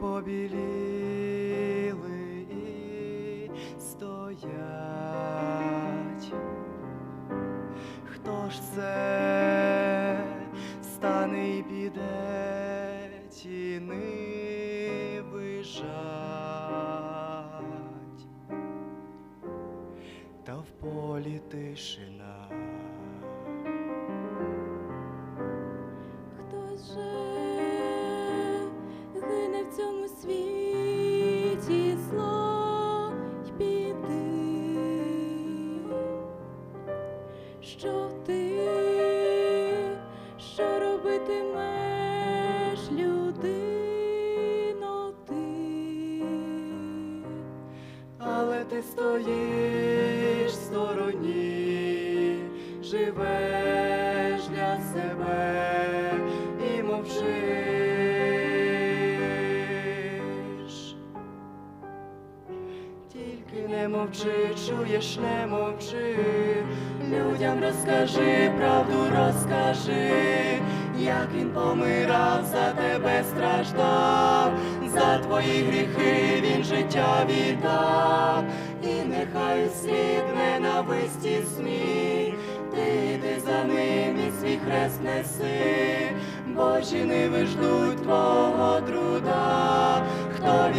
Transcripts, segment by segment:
побіліли і стоять. Хто ж це стане і піде ті ниви? Та в полі тишина. Хтось же цьому світі зло й біди, що ти, що робитимеш, людино ти? Але ти стоїш в стороні, живеш для себе мовчи, чуєш, не мовчи, людям розкажи, правду розкажи, як він помирав, за тебе страждав, за твої гріхи він життя віддав, і нехай слід ненависті сміх, ти йди за ним і свій хрест неси, Божі ниви ждуть твого труда,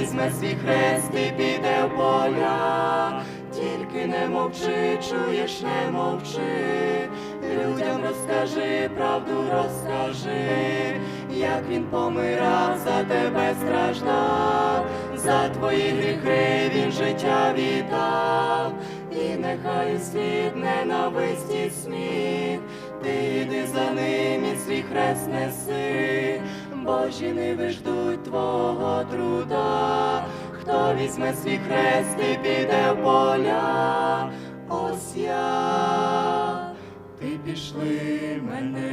візьме свій хрест і піде в поля, тільки не мовчи, чуєш, не мовчи, людям розкажи, правду розкажи, як він помирав, за тебе страждав, за твої гріхи він життя віддав, і нехай слід ненависті сміх, ти йди за ним і свій хрест неси, Божі ниви ждуть твого труда, хто візьме свій хрест і піде в поля, ось я, ти пішли мене.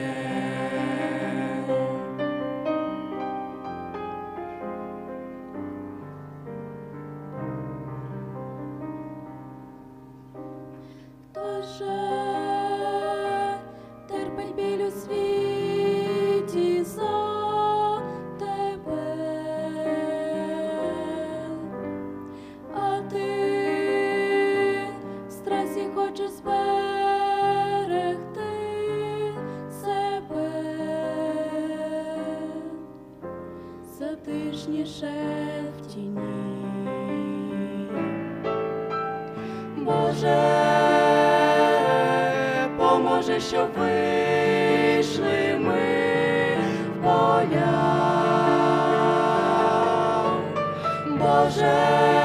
Затишніше в тіні. Боже, поможе, щоб вийшли ми в поля. Боже,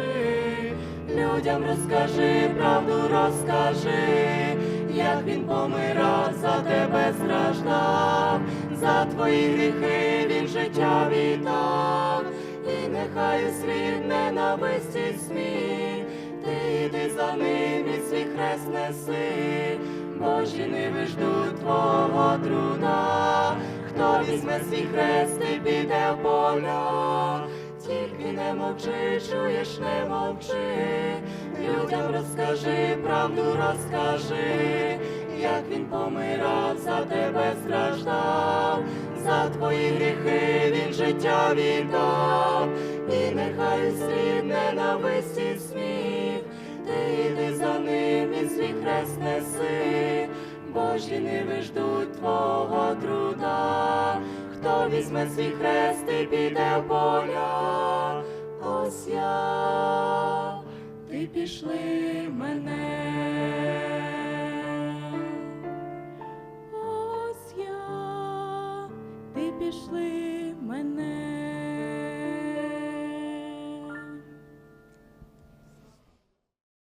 не людям розкажи, правду розкажи, як він помирав, за тебе страждав, за твої гріхи він життя віддав, і нехай слід ненависті сміх, ти йди за ним і свій хрест неси, Божі ниви ждуть твого труда, хто візьме свій хрест і піде в поля, тільки не мовчи, чуєш, не мовчи, людям розкажи, правду розкажи, як він помирав, за тебе страждав, за твої гріхи він життя віддав, і нехай слід ненависті сміх, ти йди за ним і свій хрест неси, Божі ниви ждуть візьме свій хрест і піде в поля, ось я, ти пішли мене. Ось я, ти пішли